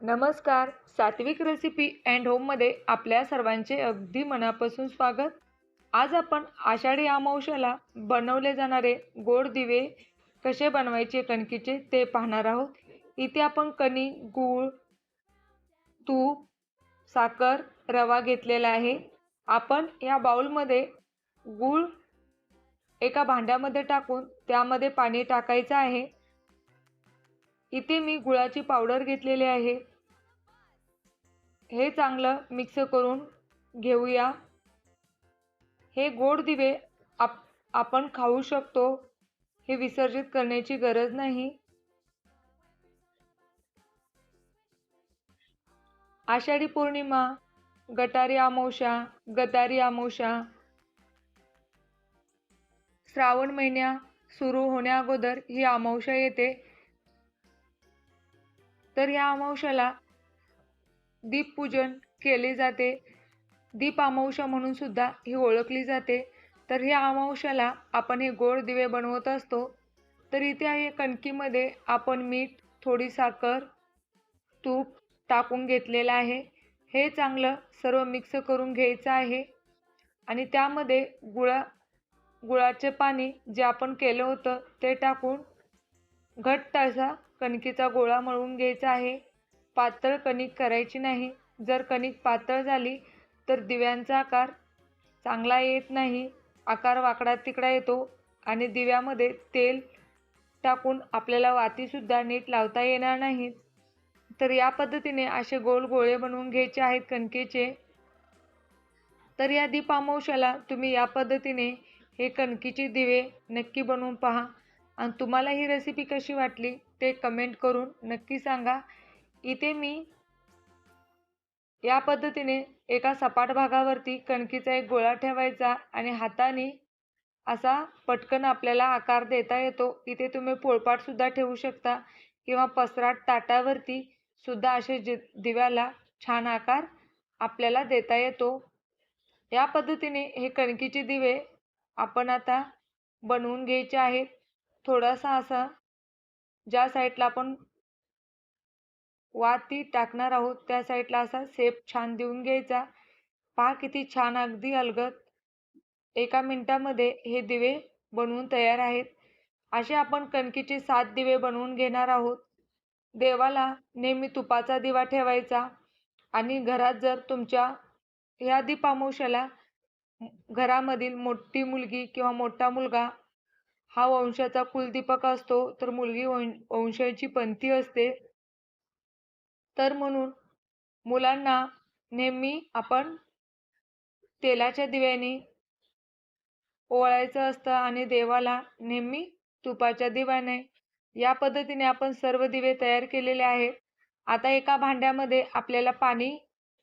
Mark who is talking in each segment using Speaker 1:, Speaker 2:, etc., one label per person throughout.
Speaker 1: नमस्कार सात्विक recipe and होममध्ये आपल्या सर्वांचे अगदी मनापासून स्वागत. आज आपण आषाढी अमावश्याला बनवले जाणारे गोड दिवे कसे बनवायचे कणकीचे ते पाहणार आहोत. इथे आपण कणी गूळ तूप साखर रवा घेतलेला आहे. आपण या बाउलमध्ये गूळ एका भांड्यामध्ये टाकून त्यामध्ये पाणी टाकायचं आहे. इथे मी गुळाची पावडर घेतलेली आहे. हे चांगलं मिक्स करून घेऊया. हे गोड दिवे आप आपण खाऊ शकतो. हे विसर्जित करण्याची गरज नाही. आषाढी पौर्णिमा गटारी अमावस्या गटारी अमावस्या श्रावण महिन्या सुरू होण्या अगोदर ही अमावस्या येते. तर या अमावश्याला दीपपूजन केले जाते. दीप अमावस्या म्हणून सुद्धा ही ओळखली जाते. तर ह्या अमावश्याला आपण हे गोड दिवे बनवत असतो. तर इथे आहे कणकीमध्ये आपण मीठ थोडी साखर तूप टाकून घेतलेलं आहे. हे चांगलं सर्व मिक्स करून घ्यायचं आहे. आणि त्यामध्ये गुळा गुळाचे पाणी जे आपण केलं होतं ते टाकून घट्ट असा कणकीचा गोळा मळून घ्यायचा आहे. पातळ कणिक करायची नाही. जर कणिक पातळ झाली तर दिव्यांचा आकार चांगला येत नाही. आकार वाकडा तिकडा येतो आणि दिव्यामध्ये तेल टाकून आपल्याला वातीसुद्धा नीट लावता येणार नाहीत तर या पद्धतीने असे गोल गोळे बनवून घ्यायचे आहेत कणकेचे. तर या दीप तुम्ही या पद्धतीने हे कणकीचे दिवे नक्की बनवून पहा. आणि तुम्हाला ही रेसिपी कशी वाटली ते कमेंट करून नक्की सांगा. इथे मी या पद्धतीने एका सपाट भागावरती कणकीचा एक गोळा ठेवायचा आणि हाताने असा पटकन आपल्याला आकार देता येतो. इथे तुम्ही पोळपाटसुद्धा ठेवू शकता किंवा पसराट ताटावरती सुद्धा असे जि दिव्याला छान आकार आपल्याला देता येतो. या पद्धतीने हे कणकीचे दिवे आपण आता बनवून घ्यायचे आहेत. थोडासा असा ज्या साईडला आपण वाती टाकणार आहोत त्या साईडला असा सेप छान देऊन घ्यायचा. पहा किती छान अगदी अलगत एका मिनटामध्ये हे दिवे बनवून तयार आहेत. असे आपण कणकीचे सात दिवे बनवून घेणार आहोत. देवाला नेहमी तुपाचा दिवा ठेवायचा आणि घरात जर तुमच्या ह्या दीपामोशाला घरामधील मोठी मुलगी किंवा मोठा मुलगा हा वंशाचा कुलदीपक असतो तर मुलगी वंशाची पंथी असते. तर म्हणून मुलांना नेहमी आपण तेलाच्या दिव्याने ओवाळायचं असतं आणि देवाला नेहमी तुपाच्या दिव्याने. या पद्धतीने आपण सर्व दिवे तयार केलेले आहेत. आता एका भांड्यामध्ये आपल्याला पाणी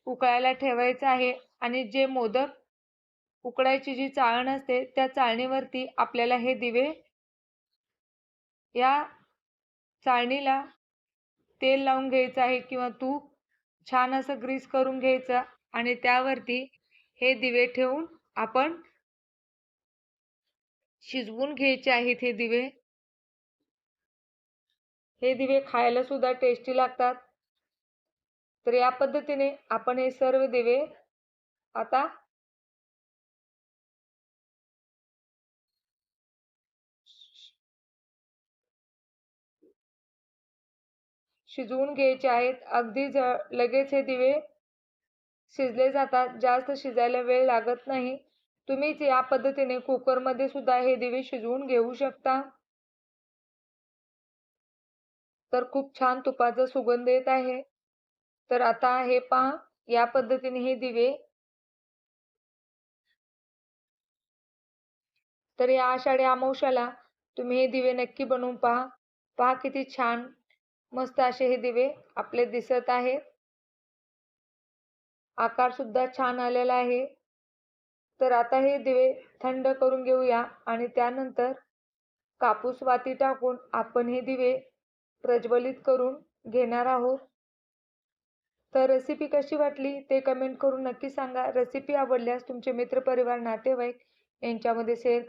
Speaker 1: उकळायला ठेवायचं आहे आणि जे मोदक उकडायची जी चाळण असते त्या चाळणीवरती आपल्याला हे दिवे या चाळणीला तेल लावून घ्यायचं आहे किंवा तूप छान असं ग्रीस करून घ्यायचं आणि त्यावरती हे दिवे ठेवून आपण शिजवून घ्यायचे आहेत हे दिवे. हे दिवे खायला सुद्धा टेस्टी लागतात. तर या पद्धतीने आपण हे सर्व दिवे आता शिजवून घ्यायचे आहेत. अगदी ज लगेच हे दिवे शिजले जातात. जास्त शिजायला वेळ लागत नाही. तुम्हीच या पद्धतीने कुकरमध्ये सुद्धा हे दिवे शिजवून घेऊ शकता. तर खूप छान तुपाचा सुगंध येत आहे. तर आता हे पहा या पद्धतीने हे दिवे. तर या आषाढी अमावश्याला तुम्ही हे दिवे नक्की बनवून पहा. पहा किती छान मस्त असे हे दिवे आपले दिसत आहेत. आकार सुद्धा छान आलेला आहे. तर आता हे दिवे थंड करून घेऊया आणि त्यानंतर कापूस वाती टाकून आपण हे दिवे प्रज्वलित करून घेणार आहोत. तर रेसिपी कशी वाटली ते कमेंट करून नक्की सांगा. रेसिपी आवडल्यास तुमचे मित्रपरिवार नातेवाईक यांच्यामध्ये शेअर